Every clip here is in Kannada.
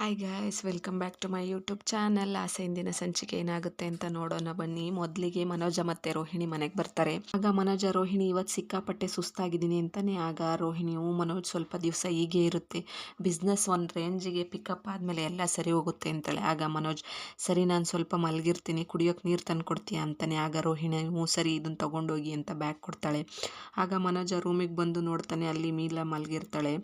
Hi guys welcome back to my YouTube channel ಆಸೆ ಇಂದಿನ ಸಂಚಿಕೆ ಏನಾಗುತ್ತೆ ಅಂತ ನೋಡೋಣ ಬನ್ನಿ. ಮೊದಲಿಗೆ ಮನೋಜ ಮತ್ತೆ ರೋಹಿಣಿ ಮನೆಗೆ ಬರ್ತಾರೆ. ಆಗ ಮನೋಜ, ರೋಹಿಣಿ ಇವತ್ತು ಸಿಕ್ಕಾಪಟ್ಟೆ ಸುಸ್ತಾಗಿದ್ದೀನಿ ಅಂತಾನೆ. ಆಗ ರೋಹಿಣಿ, ಹ್ಞೂ ಮನೋಜ್, ಸ್ವಲ್ಪ ದಿವಸ ಹೀಗೆ ಇರುತ್ತೆ. ಬಿಸ್ನೆಸ್ ಒಂದು ರೇಂಜಿಗೆ ಪಿಕಪ್ ಆದಮೇಲೆ ಎಲ್ಲ ಸರಿ ಹೋಗುತ್ತೆ ಅಂತಾಳೆ ಆಗ ಮನೋಜ್, ಸರಿ, ನಾನು ಸ್ವಲ್ಪ ಮಲಗಿರ್ತೀನಿ. ಕುಡಿಯೋಕೆ ನೀರು ತಂದು ಕೊಡ್ತೀಯಾ ಅಂತಾನೆ. ಆಗ ರೋಹಿಣಿ, ಹ್ಞೂ, ಸರಿ ಇದನ್ನು ತೊಗೊಂಡೋಗಿ ಅಂತ ಬ್ಯಾಗ್ ಕೊಡ್ತಾಳೆ. ಆಗ ಮನೋಜ ರೂಮಿಗೆ ಬಂದು ನೋಡ್ತಾನೆ. ಅಲ್ಲಿ ಮೀಲ ಮಲಗಿರ್ತಾಳೆ.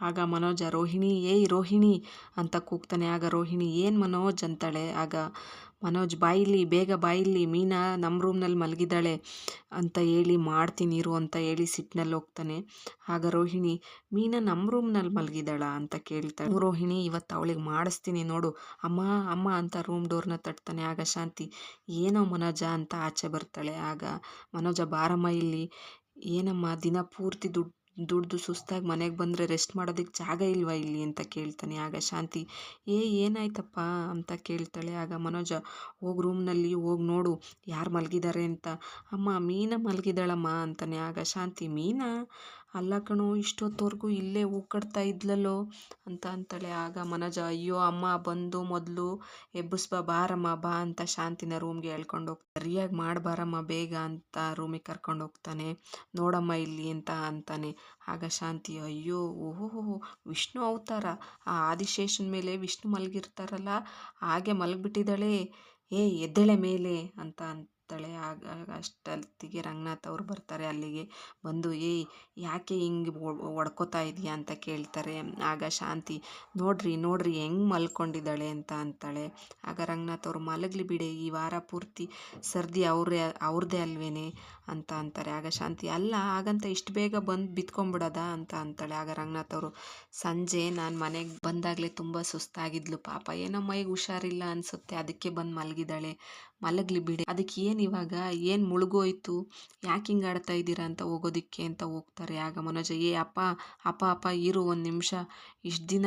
ಆಗ ಮನೋಜ, ರೋಹಿಣಿ, ಏಯ್, ರೋಹಿಣಿ ಅಂತ ಕೂಗ್ತಾನೆ. ಆಗ ರೋಹಿಣಿ, ಏನು ಮನೋಜ್? ಅಂತಾಳೆ. ಆಗ ಮನೋಜ್, ಬಾಯಿಲಿ, ಬೇಗ ಬಾಯಿಲಿ, ಮೀನಾ ನಮ್ಮ ರೂಮ್ನಲ್ಲಿ ಮಲಗಿದ್ದಾಳೆ ಅಂತ ಹೇಳಿ ಮಾಡ್ತೀನಿ ಇರು ಅಂತ ಹೇಳಿ ಸಿಟ್ನಲ್ಲಿ ಹೋಗ್ತಾನೆ. ಆಗ ರೋಹಿಣಿ, ಮೀನಾ ನಮ್ಮ ರೂಮ್ನಲ್ಲಿ ಮಲಗಿದ್ದಾಳ ಅಂತ ಕೇಳ್ತಾಳೆ. ರೋಹಿಣಿ, ಇವತ್ತು ಅವಳಿಗೆ ಮಾಡಿಸ್ತೀನಿ ನೋಡು. ಅಮ್ಮ ಅಮ್ಮ ಅಂತ ರೂಮ್ ಡೋರ್ನ ತಟ್ತಾನೆ. ಆಗ ಶಾಂತಿ, ಏನೋ ಮನೋಜ? ಅಂತ ಆಚೆ ಬರ್ತಾಳೆ. ಆಗ ಮನೋಜ, ಬಾರಮ್ಮ, ಇಲ್ಲಿ ಏನಮ್ಮ ದಿನ ಪೂರ್ತಿ ದುಡ್ಡು ದುಡ್ದು ಸುಸ್ತಾಗಿ ಮನೆಗೆ ಬಂದರೆ ರೆಸ್ಟ್ ಮಾಡೋದಕ್ಕೆ ಜಾಗ ಇಲ್ವಾ ಇಲ್ಲಿ ಅಂತ ಕೇಳ್ತಾನೆ. ಆಗ ಶಾಂತಿ, ಏ, ಏನಾಯ್ತಪ್ಪ? ಅಂತ ಕೇಳ್ತಾಳೆ. ಆಗ ಮನೋಜ, ಹೋಗಿ ರೂಮ್ನಲ್ಲಿ, ಹೋಗಿ ನೋಡು, ಯಾರು ಮಲಗಿದ್ದಾರೆ ಅಂತ? ಅಮ್ಮ, ಮೀನ ಮಲಗಿದಾಳಮ್ಮ ಅಂತಾನೆ. ಆಗ ಶಾಂತಿ, ಮೀನಾ? ಅಲ್ಲ ಕಣೋ, ಇಷ್ಟೊತ್ತವರೆಗೂ ಇಲ್ಲೇ ಹೂಕಡ್ತಾ ಇದ್ಲಲ್ಲೋ? ಅಂತ ಅಂತಾಳೆ. ಆಗ ಮನೋಜ, ಅಯ್ಯೋ, ಅಮ್ಮ, ಬಂದು ಮೊದಲು ಎಬ್ಬಿಸ್ಬಾ, ಬಾರಮ್ಮ, ಬಾ ಅಂತ ಶಾಂತಿನ ರೂಮ್ಗೆ ಹೇಳ್ಕೊಂಡು ಹೋಗಿ ಸರಿಯಾಗಿ ಮಾಡಬಾರಮ್ಮ ಬೇಗ ಅಂತ ರೂಮಿಗೆ ಕರ್ಕೊಂಡು ಹೋಗ್ತಾನೆ. ನೋಡಮ್ಮ ಇಲ್ಲಿ ಅಂತ ಅಂತಾನೆ. ಆಗ ಶಾಂತಿ, ಅಯ್ಯೋ ಓಹೋ ವಿಷ್ಣು ಅವತಾರ. ಆ ಆದಿಶೇಷನ್ ಮೇಲೆ ವಿಷ್ಣು ಮಲಗಿರ್ತಾರಲ್ಲ, ಹಾಗೆ ಮಲಗಿಬಿಟ್ಟಿದ್ದಾಳೆ. ಏ, ಎದ್ದೇಳೆ ಮೇಲೆ ಅಂತ ಅಂತ ಬರ್ತಾಳೆ ಆಗ ಅಷ್ಟೊತ್ತಿಗೆ ರಂಗನಾಥ್ ಅವ್ರು ಬರ್ತಾರೆ ಅಲ್ಲಿಗೆ. ಬಂದು, ಏಯ್, ಯಾಕೆ ಹಿಂಗೆ ಒಡ್ಕೋತಾ ಇದೆಯಾ? ಅಂತ ಕೇಳ್ತಾರೆ. ಆಗ ಶಾಂತಿ, ನೋಡ್ರಿ ನೋಡ್ರಿ, ಹೆಂಗೆ ಮಲ್ಕೊಂಡಿದ್ದಾಳೆ ಅಂತ ಅಂತಾಳೆ. ಆಗ ರಂಗನಾಥ್ ಅವರು, ಮಲಗಲಿ ಬಿಡೆ, ಈ ವಾರ ಪೂರ್ತಿ ಸರ್ದಿ ಅವರೇ ಅವ್ರದ್ದೇ ಅಲ್ವೇನೆ? ಅಂತ ಅಂತಾರೆ. ಆಗ ಶಾಂತಿ, ಅಲ್ಲ, ಹಾಗಂತ ಇಷ್ಟು ಬೇಗ ಬಂದು ಬಿತ್ಕೊಂಬಿಡೋದ ಅಂತ ಅಂತಾಳೆ. ಆಗ ರಂಗನಾಥ್ ಅವರು, ಸಂಜೆ, ನಾನು ಮನೆಗೆ ಬಂದಾಗಲೇ ತುಂಬ ಸುಸ್ತಾಗಿದ್ಲು ಪಾಪ. ಏನೋ ಮೈಗೆ ಹುಷಾರಿಲ್ಲ ಅನಿಸುತ್ತೆ. ಅದಕ್ಕೆ ಬಂದು ಮಲಗಿದ್ದಾಳೆ ಮಲಗಲಿ ಬಿಡಿ. ಅದಕ್ಕೆ ಏನು ಇವಾಗ? ಏನು ಮುಳುಗೋಯ್ತು? ಯಾಕೆ ಹಿಂಗೆ ಆಡ್ತಾ ಇದ್ದೀರಾ ಅಂತ ಹೋಗೋದಿಕ್ಕೆ ಅಂತ ಹೋಗ್ತಾರೆ. ಆಗ ಮನೋಜ, ಏ, ಅಪ್ಪ ಅಪ್ಪ ಅಪ್ಪ, ಇರು ಒಂದು ನಿಮಿಷ. ಇಷ್ಟು ದಿನ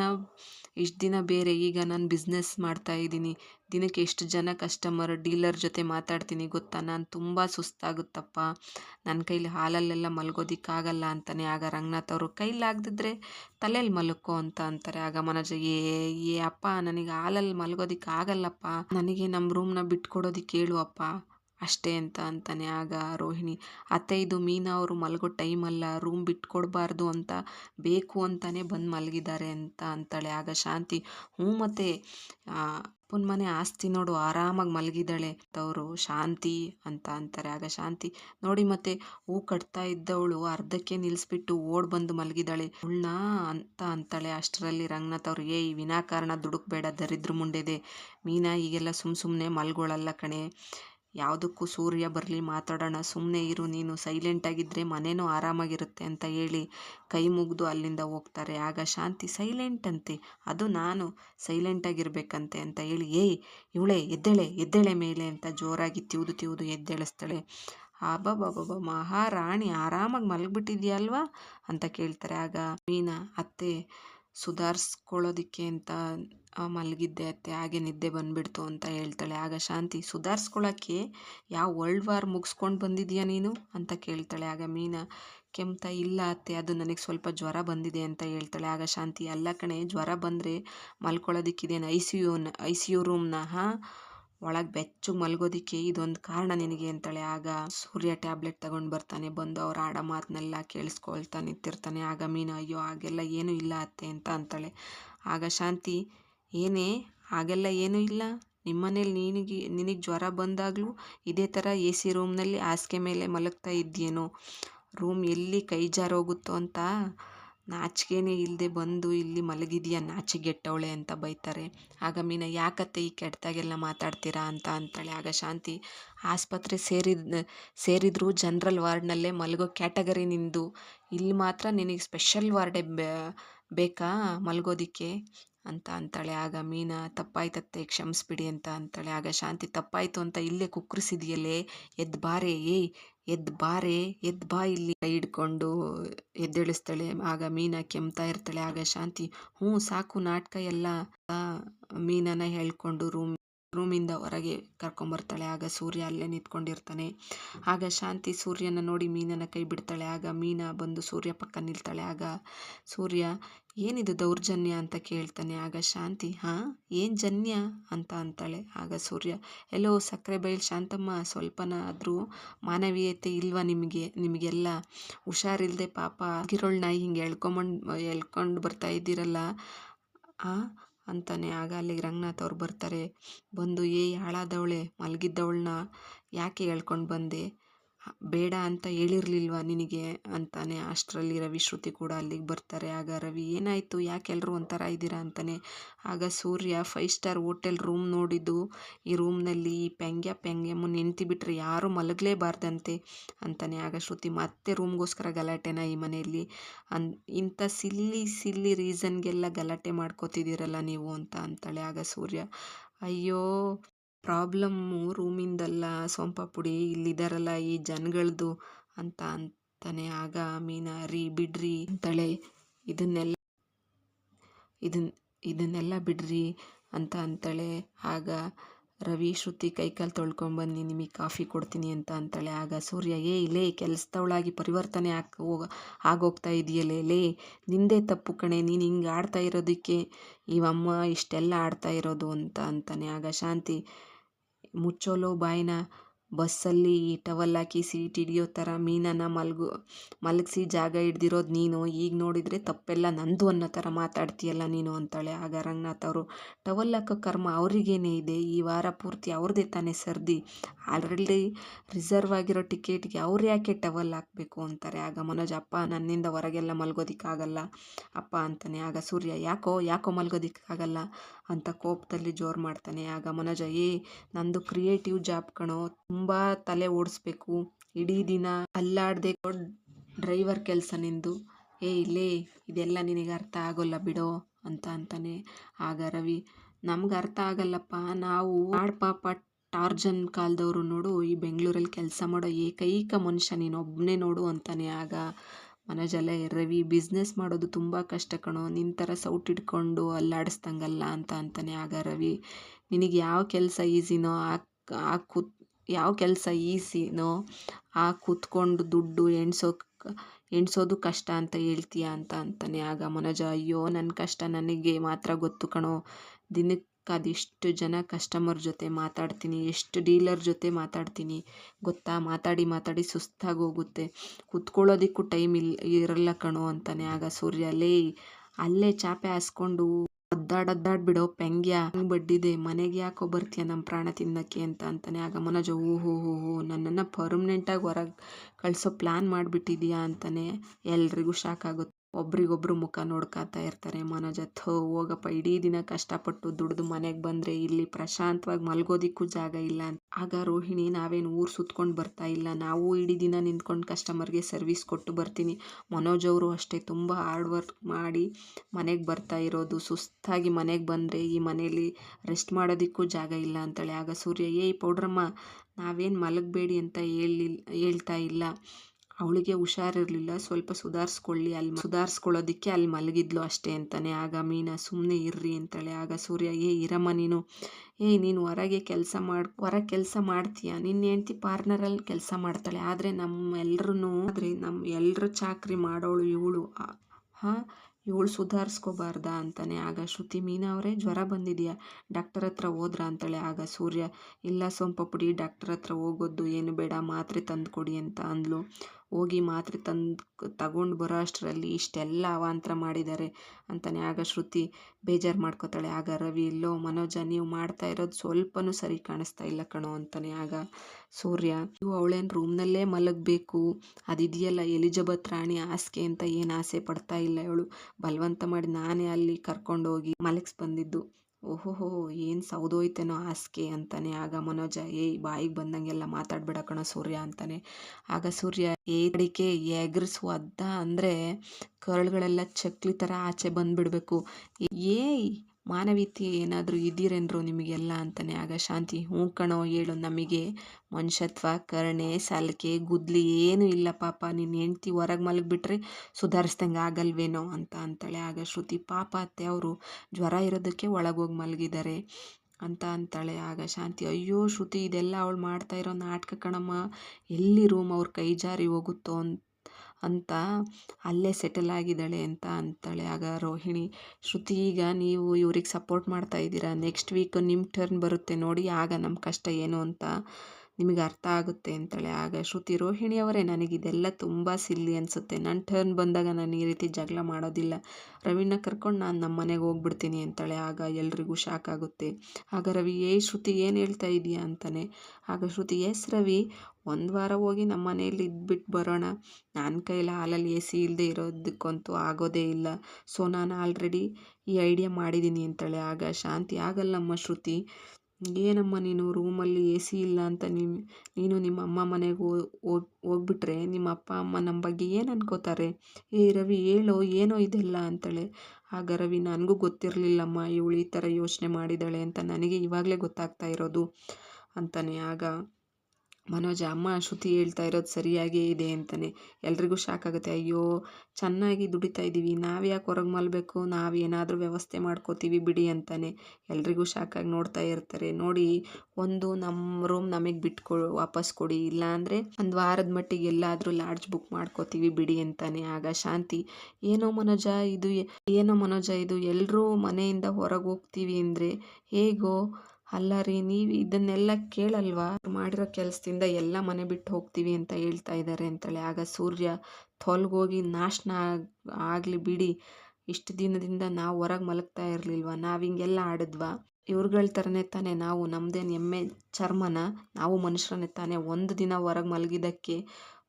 ಇಷ್ಟು ದಿನ ಬೇರೆ. ಈಗ ನಾನು ಬಿಸ್ನೆಸ್ ಮಾಡ್ತಾ ಇದ್ದೀನಿ. ದಿನಕ್ಕೆ ಎಷ್ಟು ಜನ ಕಸ್ಟಮರ್ ಡೀಲರ್ ಜೊತೆ ಮಾತಾಡ್ತೀನಿ ಗೊತ್ತಾ? ನಾನು ತುಂಬ ಸುಸ್ತಾಗುತ್ತಪ್ಪ. ನನ್ನ ಕೈಲಿ ಹಾಲಲ್ಲೆಲ್ಲ ಮಲ್ಗೋದಿಕ್ಕಾಗಲ್ಲ ಅಂತಾನೆ. ಆಗ ರಂಗನಾಥ್ ಅವರು ಕೈಲಾಗದಿದ್ರೆ ತಲೆಯಲ್ಲಿ ಮಲಕ್ಕೋ ಅಂತ ಅಂತಾರೆ. ಆಗ ಮನೋಜ, ಏ ಅಪ್ಪ, ನನಗೆ ಹಾಲಲ್ಲಿ ಮಲ್ಗೋದಿಕ್ಕೆ ಆಗಲ್ಲಪ್ಪ ನನಗೆ ನಮ್ಮ ರೂಮ್ನ ಬಿಟ್ಕೊಡೋದಿಕ್ಕೆ ಹೇಳು ಅಪ್ಪ. ಅಷ್ಟೇ ಅಂತ ಅಂತಾನೆ. ಆಗ ರೋಹಿಣಿ, ಅತ್ತೆ, ಇದು ಮೀನಾ ಅವರು ಮಲಗೋ ಟೈಮಲ್ಲ ರೂಮ್ ಬಿಟ್ಕೊಡ್ಬಾರ್ದು ಅಂತ ಬೇಕು ಅಂತಾನೆ ಬಂದು ಮಲಗಿದ್ದಾರೆ ಅಂತ ಅಂತಾಳೆ. ಆಗ ಶಾಂತಿ, ಹ್ಞೂ ಮತ್ತೆ ಅಪ್ಪನ ಮನೆ ಆಸ್ತಿ ನೋಡು, ಆರಾಮಾಗಿ ಮಲಗಿದ್ದಾಳೆ. ತವರು ಶಾಂತಿ ಅಂತ ಅಂತಾರೆ. ಆಗ ಶಾಂತಿ ನೋಡಿ ಮತ್ತೆ ಹೂ ಕಟ್ತಾ ಇದ್ದವಳು ಅರ್ಧಕ್ಕೆ ನಿಲ್ಲಿಸ್ಬಿಟ್ಟು ಓಡ್ ಬಂದು ಮಲಗಿದ್ದಾಳೆ. ಅವಳನ್ನ ಅಂತ ಅಂತಾಳೆ ಅಷ್ಟರಲ್ಲಿ ರಂಗನಾಥ್ ಅವ್ರು ಏಯ್ ವಿನಾಕಾರಣ ದುಡುಕ್ಬೇಡ, ದರಿದ್ರ ಮುಂಡೆದೆ. ಮೀನಾ, ಈಗೆಲ್ಲ ಸುಮ್ಮ ಸುಮ್ಮನೆ ಮಲ್ಗೊಳಲ್ಲ ಕಣೆ. ಯಾವುದಕ್ಕೂ ಸೂರ್ಯ ಬರಲಿ, ಮಾತಾಡೋಣ ಸುಮ್ಮನೆ ಇರು, ನೀನು ಸೈಲೆಂಟಾಗಿದ್ದರೆ ಮನೇನೂ ಆರಾಮಾಗಿರುತ್ತೆ ಅಂತ ಹೇಳಿ ಕೈ ಮುಗಿದು ಅಲ್ಲಿಂದ ಹೋಗ್ತಾರೆ. ಆಗ ಶಾಂತಿ ಸೈಲೆಂಟ್ ಅಂತೆ, ಅದು ನಾನು ಸೈಲೆಂಟಾಗಿರ್ಬೇಕಂತೆ ಅಂತ ಹೇಳಿ, ಏಯ್, ಇವಳೆ ಎದ್ದೇಳೆ ಎದ್ದೇಳೆ ಮೇಲೆ ಅಂತ ಜೋರಾಗಿ ತಿವ್ದು ತಿವ್ದು ಎದ್ದೇಳಿಸ್ತಾಳೆ. ಅಬ್ಬಬ್ಬಬ್ಬ ಮಹಾರಾಣಿ ಆರಾಮಾಗಿ ಮಲಗಿಬಿಟ್ಟಿದ್ಯಲ್ವಾ? ಅಂತ ಕೇಳ್ತಾರೆ. ಆಗ ಮೀನಾ, ಅತ್ತೆ ಸುಧಾರಿಸ್ಕೊಳ್ಳೋದಿಕ್ಕೆ ಅಂತ ಮಲಗಿದ್ದೆ ಅತ್ತೆ, ಹಾಗೆ ನಿದ್ದೆ ಬಂದುಬಿಡ್ತು ಅಂತ ಹೇಳ್ತಾಳೆ. ಆಗ ಶಾಂತಿ ಸುಧಾರಿಸ್ಕೊಳ್ಳೋಕ್ಕೆ ಯಾವ ವರ್ಲ್ಡ್ ವಾರ್ ಮುಗಿಸ್ಕೊಂಡು ಬಂದಿದ್ಯಾ ನೀನು? ಅಂತ ಕೇಳ್ತಾಳೆ. ಆಗ ಮೀನಾ, ಕೆಮ್ತ ಇಲ್ಲ ಅತ್ತೆ, ಅದು ನನಗೆ ಸ್ವಲ್ಪ ಜ್ವರ ಬಂದಿದೆ ಅಂತ ಹೇಳ್ತಾಳೆ. ಆಗ ಶಾಂತಿ, ಅಲ್ಲ ಕಣೆ, ಜ್ವರ ಬಂದರೆ ಮಲ್ಕೊಳ್ಳೋದಕ್ಕಿದೇನು ಐ ಸಿ ಯುನ ಐ ಸಿ ಯು ರೂಮ್ನ, ಹಾಂ? ಒಳಗೆ ಬೆಚ್ಚು ಮಲಗೋದಿಕ್ಕೆ ಇದೊಂದು ಕಾರಣ ನಿನಗೆ ಅಂತಾಳೆ. ಆಗ ಸೂರ್ಯ ಟ್ಯಾಬ್ಲೆಟ್ ತಗೊಂಡು ಬರ್ತಾನೆ, ಬಂದು ಅವ್ರ ಆಡ ಮಾತನ್ನೆಲ್ಲ ಕೇಳಿಸ್ಕೊಳ್ತಾ ನಿಂತಿರ್ತಾನೆ ಆಗ ಮೀನು, ಅಯ್ಯೋ, ಹಾಗೆಲ್ಲ ಏನೂ ಇಲ್ಲ ಅತ್ತೆ ಅಂತ ಅಂತಾಳೆ. ಆಗ ಶಾಂತಿ, ಏನೇ, ಹಾಗೆಲ್ಲ ಏನೂ ಇಲ್ಲ. ನಿಮ್ಮನೇಲಿ ನಿನಗೆ ನಿನಗೆ ಜ್ವರ ಬಂದಾಗಲೂ ಇದೇ ಥರ ಎ ಸಿ ರೂಮ್ನಲ್ಲಿ ಹಾಸಿಗೆ ಮೇಲೆ ಮಲಗ್ತಾ ಇದ್ದೀಯೇನೋ. ರೂಮ್ ಎಲ್ಲಿ ಕೈ ಜಾರೋಗುತ್ತೋ ಅಂತ ನಾಚಿಕೆನೇ ಇಲ್ಲದೆ ಬಂದು ಇಲ್ಲಿ ಮಲಗಿದೀಯ? ನಾಚಿಗೆಟ್ಟವಳೆ ಅಂತ ಬೈತಾರೆ. ಆಗ ಮೀನ, ಯಾಕತ್ತೆ ಈ ಕೆಟ್ಟದಾಗೆಲ್ಲ ಮಾತಾಡ್ತೀರಾ ಅಂತ ಅಂತಾಳೆ. ಆಗ ಶಾಂತಿ ಆಸ್ಪತ್ರೆ ಸೇರಿದ, ಸೇರಿದ್ರು ಜನ್ರಲ್ ವಾರ್ಡ್ನಲ್ಲೇ ಮಲಗೋ ಕ್ಯಾಟಗರಿ ನಿಂದು. ಇಲ್ಲಿ ಮಾತ್ರ ನಿನಗೆ ಸ್ಪೆಷಲ್ ವಾರ್ಡೇ ಬೇಕಾ ಮಲಗೋದಿಕ್ಕೆ? ಅಂತ ಅಂತಾಳೆ. ಆಗ ಮೀನಾ, ತಪ್ಪಾಯ್ತತ್ತೆ, ಕ್ಷಮಿಸ್ಬಿಡಿ ಅಂತ ಅಂತಾಳೆ. ಆಗ ಶಾಂತಿ, ತಪ್ಪಾಯ್ತು ಅಂತ ಇಲ್ಲೇ ಕುಕ್ಕರಿಸಿದೆಯಲ್ಲೇ? ಎದ್ದು ಬಾರೆ, ಏಯ್ ಎದ್ದು ಬಾರೆ ಎದ್ದು ಬಾ ಇಲ್ಲಿ. ಕೈ ಹಿಡ್ಕೊಂಡು ಎದ್ದೇಳಿಸ್ತಾಳೆ. ಆಗ ಮೀನಾ ಕೆಮ್ತಾ ಇರ್ತಾಳೆ. ಆಗ ಶಾಂತಿ, ಹ್ಞೂ, ಸಾಕು ನಾಟಕ ಎಲ್ಲ. ಮೀನನ್ನ ಹೇಳ್ಕೊಂಡು ರೂಮ್ ರೂಮಿಂದ ಹೊರಗೆ ಕರ್ಕೊಂಬರ್ತಾಳೆ. ಆಗ ಸೂರ್ಯ ಅಲ್ಲೇ ನಿಂತ್ಕೊಂಡಿರ್ತಾನೆ. ಆಗ ಶಾಂತಿ ಸೂರ್ಯನ ನೋಡಿ ಮೀನನ ಕೈ ಬಿಡ್ತಾಳೆ. ಆಗ ಮೀನ ಬಂದು ಸೂರ್ಯ ಪಕ್ಕ ನಿಲ್ತಾಳೆ. ಆಗ ಸೂರ್ಯ, ಏನಿದು ದೌರ್ಜನ್ಯ ಅಂತ ಕೇಳ್ತಾನೆ. ಆಗ ಶಾಂತಿ, ಹಾಂ, ಏನು ಜನ್ಯ ಅಂತ ಅಂತಾಳೆ. ಆಗ ಸೂರ್ಯ, ಎಲ್ಲೋ ಸಕ್ಕರೆ ಬೈಲ್ ಶಾಂತಮ್ಮ ಸ್ವಲ್ಪನಾದರೂ ಮಾನವೀಯತೆ ಇಲ್ವಾ ನಿಮಗೆ? ನಿಮಗೆಲ್ಲ ಹುಷಾರಿಲ್ಲದೆ ಪಾಪ ಗಿರೋಳ್ನ ಹಿಂಗೆ ಎಳ್ಕೊಂಬಂಡು, ಎಳ್ಕೊಂಡು ಬರ್ತಾ ಇದ್ದೀರಲ್ಲ? ಆ ಅಂತಾನೆ. ಆಗ ಅಲ್ಲಿಗೆ ರಂಗನಾಥ್ ಅವ್ರು ಬರ್ತಾರೆ. ಬಂದು ಏಯ್ ಹಾಳಾದವಳೆ ಮಲಗಿದ್ದವಳನ್ನ ಯಾಕೆ ಎಳ್ಕೊಂಡು ಬಂದೆ? ಬೇಡ ಅಂತ ಹೇಳಿರ್ಲಿಲ್ವ ನಿನಗೆ? ಅಂತಾನೆ ಅಷ್ಟರಲ್ಲಿ ರವಿ ಶ್ರುತಿ ಕೂಡ ಅಲ್ಲಿಗೆ ಬರ್ತಾರೆ. ಆಗ ರವಿ, ಏನಾಯಿತು? ಯಾಕೆ ಎಲ್ಲರೂ ಒಂಥರ ಇದ್ದೀರಾ ಅಂತಾನೆ. ಆಗ Surya five star hotel room ನೋಡಿದ್ದು. ಈ ರೂಮ್ನಲ್ಲಿ ಈ ಪೆಂಗ್ಯ ಪೆಂಗ್ಯಮ್ಮ ನೆಂತಿ ಬಿಟ್ಟರೆ ಯಾರೂ ಮಲಗಲೇಬಾರ್ದಂತೆ ಅಂತಾನೆ. ಆಗ ಶ್ರುತಿ ಮತ್ತೆ ರೂಮ್ಗೋಸ್ಕರ ಗಲಾಟೆನ ಈ ಮನೆಯಲ್ಲಿ. ಅನ್, ಇಂಥ ಸಿಲ್ಲಿ ಸಿಲ್ಲಿ ರೀಸನ್ಗೆಲ್ಲ ಗಲಾಟೆ ಮಾಡ್ಕೋತಿದ್ದೀರಲ್ಲ ನೀವು ಅಂತ ಅಂತಾಳೆ. ಆಗ ಸೂರ್ಯ, ಅಯ್ಯೋ ಪ್ರಾಬ್ಲಮ್ಮು ರೂಮಿಂದಲ್ಲ, ಸೋಂಪ ಪುಡಿ ಇಲ್ಲಿದ್ದಾರಲ್ಲ ಈ ಜನಗಳದು ಅಂತ ಅಂತಾನೆ ಆಗ ಮೀನಾ ಬಿಡ್ರಿ ಅಂತಳೆ. ಇದನ್ನೆಲ್ಲ ಇದನ್ನ ಇದನ್ನೆಲ್ಲ ಬಿಡ್ರಿ ಅಂತ ಅಂತಾಳೆ. ಆಗ ರವಿ, ಶ್ರುತಿ ಕೈಕಾಲು ತೊಳ್ಕೊಂಬನ್ನಿ ನಿಮಗೆ ಕಾಫಿ ಕೊಡ್ತೀನಿ ಅಂತ ಅಂತಾಳೆ. ಆಗ ಸೂರ್ಯ, ಏ ಲೇ ಕೆಲಸದವಳಾಗಿ ಪರಿವರ್ತನೆ ಆಗ, ಹೋಗ, ಆಗೋಗ್ತಾ ಇದೆಯಲ್ಲೇ, ಲೇ, ನಿಂದೇ ತಪ್ಪು ಕಣೆ, ನೀನು ಹಿಂಗೆ ಆಡ್ತಾ ಇರೋದಕ್ಕೆ ಇವಮ್ಮ ಇಷ್ಟೆಲ್ಲ ಆಡ್ತಾ ಇರೋದು ಅಂತ ಅಂತಾನೆ. ಆಗ ಶಾಂತಿ, ಮುಚ್ಚೋಲೋ ಬಾಯಿನ ಬಸ್ಸಲ್ಲಿ ಟವಲ್ ಹಾಕಿ ಸೀಟ್ ಹಿಡಿಯೋ ಥರ ಮೀನನ್ನು ಮಲಗು, ಮಲಗಿಸಿ ಜಾಗ ಹಿಡ್ದಿರೋದು ನೀನು. ಈಗ ನೋಡಿದರೆ ತಪ್ಪೆಲ್ಲ ನಂದು ಅನ್ನೋ ಥರ ಮಾತಾಡ್ತೀಯಲ್ಲ ನೀನು ಅಂತಾಳೆ. ಆಗ ರಂಗನಾಥ್ ಅವರು, ಟವಲ್ ಹಾಕೋ ಕರ್ಮ ಅವರಿಗೇನೇ ಇದೆ? ಈ ವಾರ ಪೂರ್ತಿ ಅವ್ರದ್ದೇ ತಾನೇ ಸರ್ದಿ. ಆಲ್ರೆಡಿ ರಿಸರ್ವ್ ಆಗಿರೋ ಟಿಕೆಟ್ಗೆ ಅವ್ರು ಯಾಕೆ ಟವಲ್ ಹಾಕಬೇಕು? ಅಂತಾರೆ. ಆಗ ಮನೋಜ್, ಅಪ್ಪ, ನನ್ನಿಂದ ಹೊರಗೆಲ್ಲ ಮಲ್ಗೋದಿಕ್ಕಾಗಲ್ಲ. ಅಪ್ಪ ಅಂತಾನೆ. ಆಗ ಸೂರ್ಯ, ಯಾಕೋ ಯಾಕೋ ಮಲ್ಗೋದಿಕ್ಕಾಗಲ್ಲ? ಅಂತ ಕೋಪದಲ್ಲಿ ಜೋರು ಮಾಡ್ತಾನೆ. ಆಗ ಮನೋಜ, ಏ, ನಂದು ಕ್ರಿಯೇಟಿವ್ ಜಾಬ್ ಕಣೋ, ತುಂಬ ತಲೆ ಓಡಿಸ್ಬೇಕು. ಇಡೀ ದಿನ ಅಲ್ಲಾಡದೆ ಡ್ರೈವರ್ ಕೆಲಸ ನಿಂದು. ಏ, ಇಲ್ಲೇ, ಇದೆಲ್ಲ ನಿನಗೆ ಅರ್ಥ ಆಗೋಲ್ಲ ಬಿಡೋ ಅಂತ ಅಂತಾನೆ. ಆಗ ರವಿ, ನಮ್ಗೆ ಅರ್ಥ ಆಗಲ್ಲಪ್ಪ. ನಾವು ಪಾಪ ಟಾರ್ಜನ್ ಕಾಲದವರು ನೋಡು, ಈ ಬೆಂಗಳೂರಲ್ಲಿ ಕೆಲಸ ಮಾಡೋ ಏಕೈಕ ಮನುಷ್ಯ ನೀನೊಬ್ಬನೇ ನೋಡು ಅಂತಾನೆ. ಆಗ ಮನೋಜಲ್ಲ ರವಿ ಬಿಸ್ನೆಸ್ ಮಾಡೋದು ತುಂಬ ಕಷ್ಟ ಕಣೋ. ನಿನ್ನ ಥರ ಸೌಟ್ ಇಟ್ಕೊಂಡು ಅಲ್ಲಾಡಿಸ್ದಂಗಲ್ಲ ಅಂತ ಅಂತಾನೆ ಆಗ ರವಿ. ನಿನಗೆ ಯಾವ ಕೆಲಸ ಈಸಿನೋ, ಆ ಆ ಕೂತ್, ಯಾವ ಕೆಲಸ ಈಸಿನೋ, ಆ ಕೂತ್ಕೊಂಡು ದುಡ್ಡು ಎಣಿಸೋ ಎಣಿಸೋದು ಕಷ್ಟ ಅಂತ ಹೇಳ್ತೀಯ ಅಂತ ಅಂತಾನೆ ಆಗ ಮನೋಜ. ಅಯ್ಯೋ ನನ್ನ ಕಷ್ಟ ನನಗೆ ಮಾತ್ರ ಗೊತ್ತು ಕಣೋ. ದಿನಕ್ಕೆ ಅದೆಷ್ಟು ಜನ ಕಸ್ಟಮರ್ ಜೊತೆ ಮಾತಾಡ್ತೀನಿ, ಎಷ್ಟು ಡೀಲರ್ ಜೊತೆ ಮಾತಾಡ್ತೀನಿ, ಗೊತ್ತಾ? ಮಾತಾಡಿ ಮಾತಾಡಿ ಸುಸ್ತಾಗಿ ಹೋಗುತ್ತೆ. ಕುತ್ಕೊಳ್ಳೋದಕ್ಕೂ ಟೈಮ್ ಇಲ್ಲ ಇರಲ್ಲ ಕಣೋ ಅಂತಾನೆ. ಆಗ ಸೂರ್ಯ, ಲೇ, ಅಲ್ಲೇ ಚಾಪೆ ಹಾಸ್ಕೊಂಡು ಬಿಡೋ, ಪೆಂಗ್ಯ. ಹಂಗ್ ಬಡ್ಡಿದೆ. ಮನೆಗೆ ಯಾಕೋ ಬರ್ತೀಯ ನಮ್ಮ ಪ್ರಾಣ ತಿನ್ನಕ್ಕೆ ಅಂತ, ಅಂತಾನೆ. ಆಗ ಮನೋಜ ಓಹೋ ಹೋ ಹೋ ನನ್ನನ್ನು ಪರ್ಮನೆಂಟಾಗಿ ಹೊರಗೆ ಕಳಿಸೋ ಪ್ಲ್ಯಾನ್ ಮಾಡಿಬಿಟ್ಟಿದ್ಯಾ? ಅಂತಾನೆ. ಎಲ್ರಿಗೂ ಶಾಕ್ ಆಗುತ್ತೆ. ಒಬ್ರಿಗೊಬ್ರು ಮುಖ ನೋಡ್ಕೊತಾ ಇರ್ತಾರೆ ಮನೋಜ. ಥೋ, ಹೋಗಪ್ಪ, ಇಡೀ ದಿನ ಕಷ್ಟಪಟ್ಟು ದುಡಿದು ಮನೆಗೆ ಬಂದರೆ ಇಲ್ಲಿ ಪ್ರಶಾಂತವಾಗಿ ಮಲ್ಗೋದಿಕ್ಕೂ ಜಾಗ ಇಲ್ಲ ಅಂತ. ಆಗ ರೋಹಿಣಿ, ನಾವೇನು ಊರು ಸುತ್ಕೊಂಡು ಬರ್ತಾ ಇಲ್ಲ. ನಾವು ಇಡೀ ದಿನ ನಿಂತ್ಕೊಂಡು ಕಸ್ಟಮರ್ಗೆ ಸರ್ವಿಸ್ ಕೊಟ್ಟು ಬರ್ತೀನಿ. ಮನೋಜ್ ಅವರು ಅಷ್ಟೇ, ತುಂಬ ಹಾರ್ಡ್ ವರ್ಕ್ ಮಾಡಿ ಮನೆಗೆ ಬರ್ತಾ ಇರೋದು. ಸುಸ್ತಾಗಿ ಮನೆಗೆ ಬಂದರೆ ಈ ಮನೆಯಲ್ಲಿ ರೆಸ್ಟ್ ಮಾಡೋದಕ್ಕೂ ಜಾಗ ಇಲ್ಲ ಅಂತೇಳಿ. ಆಗ ಸೂರ್ಯ, ಏಯ್, ಪೌಡ್ರಮ್ಮ, ನಾವೇನು ಮಲಗಬೇಡಿ ಅಂತ ಹೇಳಿ ಹೇಳ್ತಾ ಇಲ್ಲ. ಅವಳಿಗೆ ಹುಷಾರಿರಲಿಲ್ಲ. ಸ್ವಲ್ಪ ಸುಧಾರಿಸ್ಕೊಳ್ಳಿ ಅಲ್ಲಿ ಸುಧಾರಿಸ್ಕೊಳ್ಳೋದಕ್ಕೆ ಅಲ್ಲಿ ಮಲಗಿದ್ಲು ಅಷ್ಟೇ ಅಂತಾನೆ. ಆಗ ಮೀನಾ ಸುಮ್ಮನೆ ಇರ್ರಿ ಅಂತಾಳೆ. ಆಗ ಸೂರ್ಯ, ಏ, ಇರಮ್ಮ ನೀನು. ಏಯ್ ನೀನು ಹೊರಗೆ ಕೆಲಸ ಮಾಡಿ, ಹೊರಗೆ ಕೆಲಸ ಮಾಡ್ತೀಯ? ನಿನ್ನ ಹೆಂಡ್ತಿ ಪಾರ್ನರಲ್ಲಿ ಕೆಲಸ ಮಾಡ್ತಾಳೆ. ಆದರೆ ನಮ್ಮೆಲ್ರೂ ಆದರೆ ನಮ್ಮ ಎಲ್ಲರೂ ಚಾಕ್ರಿ ಮಾಡೋಳು ಇವಳು. ಹಾಂ, ಇವಳು ಸುಧಾರಿಸ್ಕೋಬಾರ್ದಾ? ಅಂತಾನೆ. ಆಗ ಶ್ರುತಿ, ಮೀನಾ ಅವರೇ, ಜ್ವರ ಬಂದಿದೆಯಾ? ಡಾಕ್ಟರ್ ಹತ್ರ ಹೋದ್ರಾ? ಅಂತಾಳೆ. ಆಗ ಸೂರ್ಯ, ಇಲ್ಲ ಸೋಂಪಪುಡಿ ಡಾಕ್ಟರ್ ಹತ್ರ ಹೋಗೋದು ಏನು ಬೇಡ, ಮಾತ್ರೆ ತಂದು ಕೊಡಿ ಅಂತ ಅಂದ್ಲು. ಹೋಗಿ ಮಾತ್ರೆ ತಂದು ತಗೊಂಡು ಬರೋ ಅಷ್ಟರಲ್ಲಿ ಇಷ್ಟೆಲ್ಲ ಅವಾಂತರ ಮಾಡಿದ್ದಾರೆ ಅಂತಲೇ ಆಗ ಶ್ರುತಿ ಬೇಜಾರು ಮಾಡ್ಕೋತಾಳೆ. ಆಗ ರವಿ ಇಲ್ಲೋ ಮನೋಜ, ನೀವು ಮಾಡ್ತಾ ಇರೋದು ಸ್ವಲ್ಪನೂ ಸರಿ ಕಾಣಿಸ್ತಾ ಇಲ್ಲ ಕಣೋ ಅಂತಲೇ ಆಗ ಸೂರ್ಯ. ನೀವು ಅವಳೇನು ರೂಮ್ನಲ್ಲೇ ಮಲಗಬೇಕು, ಅದಿದೆಯಲ್ಲ ಎಲಿಜಬೆತ್ ರಾಣಿ ಹಾಸಿಗೆ ಅಂತ ಏನು ಆಸೆ ಪಡ್ತಾ ಇಲ್ಲ ಇವಳು. ಬಲವಂತ ಮಾಡಿ ನಾನೇ ಅಲ್ಲಿ ಕರ್ಕೊಂಡೋಗಿ ಮಲಗಿಸ್ ಬಂದಿದ್ದು. ಓಹೋಹೋ ಏನು ಸೌದೋಯ್ತೇನೋ ಹಾಸಿಗೆ ಅಂತಾನೆ. ಆಗ ಮನೋಜ, ಏಯ್, ಬಾಯಿಗೆ ಬಂದಂಗೆಲ್ಲ ಮಾತಾಡ್ಬೇಡ ಕಣೋ ಸೂರ್ಯ ಅಂತಾನೆ. ಆಗ ಸೂರ್ಯ ಏಡಿಕೆ ಅಡಿಕೆ ಎಗರಿಸುವದ್ದ ಅಂದರೆ ಕರಳುಗಳೆಲ್ಲ ಚಕ್ಲಿ ಥರ ಆಚೆ ಬಂದುಬಿಡ್ಬೇಕು. ಏಯ್ ಮಾನವೀಯತೆ ಏನಾದರೂ ಇದ್ದೀರೇನ್ರೋ ನಿಮಗೆಲ್ಲ ಅಂತಾನೆ ಆಗ ಶಾಂತಿ, ಹ್ಞೂ ಕಣೋ ಹೇಳು ನಮಗೆ. ಮನುಷ್ಯತ್ವ, ಕರುಣೆ, ಸಲಿಕೆ, ಗುದ್ಲಿ ಏನೂ ಇಲ್ಲ ಪಾಪ. ನಿನ್ನ ಹೆಂಡ್ತಿ ಹೊರಗೆ ಮಲಗಿಬಿಟ್ರೆ ಸುಧಾರಿಸ್ದಂಗೆ ಆಗಲ್ವೇನೋ ಅಂತ ಅಂತಾಳೆ. ಆಗ ಶ್ರುತಿ, ಪಾಪ ಅತ್ತೆ, ಅವರು ಜ್ವರ ಇರೋದಕ್ಕೆ ಒಳಗೋಗಿ ಮಲಗಿದ್ದಾರೆ ಅಂತ ಅಂತಾಳೆ. ಆಗ ಶಾಂತಿ, ಅಯ್ಯೋ ಶ್ರುತಿ, ಇದೆಲ್ಲ ಅವಳು ಮಾಡ್ತಾ ಇರೋ ನಾಟಕ ಕಣಮ್ಮ. ಎಲ್ಲಿ ರೂಮ್ ಅವ್ರ ಕೈ ಜಾರಿ ಹೋಗುತ್ತೋ ಅಂತ ಅಂತ, ಅಲ್ಲೇ ಸೆಟಲ್ ಆಗಿದ್ದಾಳೆ ಅಂತ ಅಂತಾಳೆ. ಆಗ ರೋಹಿಣಿ, ಶ್ರುತಿ, ಈಗ ನೀವು ಇವ್ರಿಗೆ ಸಪೋರ್ಟ್ ಮಾಡ್ತಾ ಇದ್ದೀರಾ? ನೆಕ್ಸ್ಟ್ ವೀಕ್ ನಿಮ್ಮ ಟರ್ನ್ ಬರುತ್ತೆ ನೋಡಿ, ಆಗ ನಮ್ಮ ಕಷ್ಟ ಏನು ಅಂತ ನಿಮಗೆ ಅರ್ಥ ಆಗುತ್ತೆ ಅಂತಾಳೆ. ಆಗ ಶ್ರುತಿ, ರೋಹಿಣಿ ಅವರೇ ನನಗಿದೆಲ್ಲ ತುಂಬ ಸಿಲ್ಲಿ ಅನಿಸುತ್ತೆ. ನನ್ನ ಟರ್ನ್ ಬಂದಾಗ ನಾನು ಈ ರೀತಿ ಜಗಳ ಮಾಡೋದಿಲ್ಲ. ರವಿನ ಕರ್ಕೊಂಡು ನಾನು ನಮ್ಮ ಮನೆಗೆ ಹೋಗ್ಬಿಡ್ತೀನಿ ಅಂತಾಳೆ. ಆಗ ಎಲ್ರಿಗೂ ಶಾಕ್ ಆಗುತ್ತೆ. ಆಗ ರವಿ ಏ ಶ್ರುತಿ, ಏನು ಹೇಳ್ತಾ ಇದೆಯಾ? ಅಂತಾನೆ. ಆಗ ಶ್ರುತಿ, ಎಸ್ ರವಿ ಒಂದು ವಾರ ಹೋಗಿ ನಮ್ಮ ಮನೇಲಿ ಇದ್ಬಿಟ್ಟು ಬರೋಣ. ನನ್ನ ಕೈಲಿ ಹಾಲಲ್ಲಿ ಎ ಸಿ ಇಲ್ಲದೆ ಇರೋದಕ್ಕಂತೂ ಆಗೋದೇ ಇಲ್ಲ. ಸೊ ನಾನು ಆಲ್ರೆಡಿ ಈ ಐಡಿಯಾ ಮಾಡಿದ್ದೀನಿ ಅಂತೇಳಿ. ಆಗ ಶಾಂತಿ ಆಗಲ್ಲಮ್ಮ ಶ್ರುತಿ. ಏನಮ್ಮ ನೀನು ರೂಮಲ್ಲಿ ಎ ಸಿ ಇಲ್ಲ ಅಂತ ನೀವು ನೀನು ನಿಮ್ಮ ಅಮ್ಮ ಮನೆಗೆ ಹೋಗಿ ಹೋಗ್ಬಿಟ್ರೆ ನಿಮ್ಮ ಅಪ್ಪ, ಅಮ್ಮ ನಮ್ಮ ಬಗ್ಗೆ ಏನು ಅನ್ಕೋತಾರೆ? ಏ ರವಿ, ಹೇಳೋ, ಏನೋ ಇದೆಲ್ಲ ಅಂತೇಳಿ. ಆಗ ರವಿ, ನನಗೂ ಗೊತ್ತಿರಲಿಲ್ಲಮ್ಮ, ಇವಳು ಈ ಥರ ಯೋಚನೆ ಮಾಡಿದ್ದಾಳೆ ಅಂತ ನನಗೆ ಇವಾಗಲೇ ಗೊತ್ತಾಗ್ತಾ ಇರೋದು ಅಂತಾನೆ. ಆಗ ಮನೋಜ, ಅಮ್ಮ, ಶ್ರುತಿ ಹೇಳ್ತಾ ಇರೋದು ಸರಿಯಾಗೇ ಇದೆ ಅಂತಾನೆ. ಎಲ್ರಿಗೂ ಶಾಕ್ ಆಗುತ್ತೆ. ಅಯ್ಯೋ, ಚೆನ್ನಾಗಿ ದುಡಿತಾ ಇದ್ದೀವಿ ನಾವು ಯಾಕೆ ಹೊರಗೆ ಮಲ್ಬೇಕು? ನಾವು ಏನಾದರೂ ವ್ಯವಸ್ಥೆ ಮಾಡ್ಕೋತೀವಿ ಬಿಡಿ ಅಂತಾನೆ. ಎಲ್ರಿಗೂ ಶಾಕಾಗಿ ನೋಡ್ತಾ ಇರ್ತಾರೆ. ನೋಡಿ, ಒಂದು ನಮ್ಮ ರೂಮ್ ನಮಗೆ ಬಿಟ್ಕೊ ವಾಪಸ್ ಕೊಡಿ. ಇಲ್ಲಾಂದರೆ ಒಂದು ವಾರದ ಮಟ್ಟಿಗೆ ಎಲ್ಲಾದರೂ ಲಾಡ್ಜ್ ಬುಕ್ ಮಾಡ್ಕೋತೀವಿ ಬಿಡಿ ಅಂತಾನೆ. ಆಗ ಶಾಂತಿ, ಏನೋ ಮನೋಜ, ಇದು, ಏನೋ ಮನೋಜ, ಇದು ಎಲ್ಲರೂ ಮನೆಯಿಂದ ಹೊರಗೆ ಹೋಗ್ತೀವಿ ಅಂದರೆ ಹೇಗೋ ಅಲ್ಲ ರೀ, ನೀವು ಇದನ್ನೆಲ್ಲ ಕೇಳಲ್ವಾ? ಮಾಡಿರೋ ಕೆಲಸದಿಂದ ಎಲ್ಲ ಮನೆ ಬಿಟ್ಟು ಹೋಗ್ತೀವಿ ಅಂತ ಹೇಳ್ತಾ ಇದ್ದಾರೆ ಅಂತೇಳಿ. ಆಗ ಸೂರ್ಯ ತೊಲ್ಗೋಗಿ ನಾಶನ ಆಗಲಿ ಬಿಡಿ, ಇಷ್ಟು ದಿನದಿಂದ ನಾವು ಹೊರಗೆ ಮಲಗ್ತಾ ಇರಲಿಲ್ವ? ನಾವು ಹಿಂಗೆಲ್ಲ ಆಡಿದ್ವಾ? ಇವ್ರುಗಳ ಥರನೇ ತಾನೇ ನಾವು ನಮ್ಮದೇನು ಎಮ್ಮೆ ಚರ್ಮನ? ನಾವು ಮನುಷ್ಯರನ್ನೇ ತಾನೇ ಒಂದು ದಿನ ಹೊರಗೆ ಮಲಗಿದ್ದಕ್ಕೆ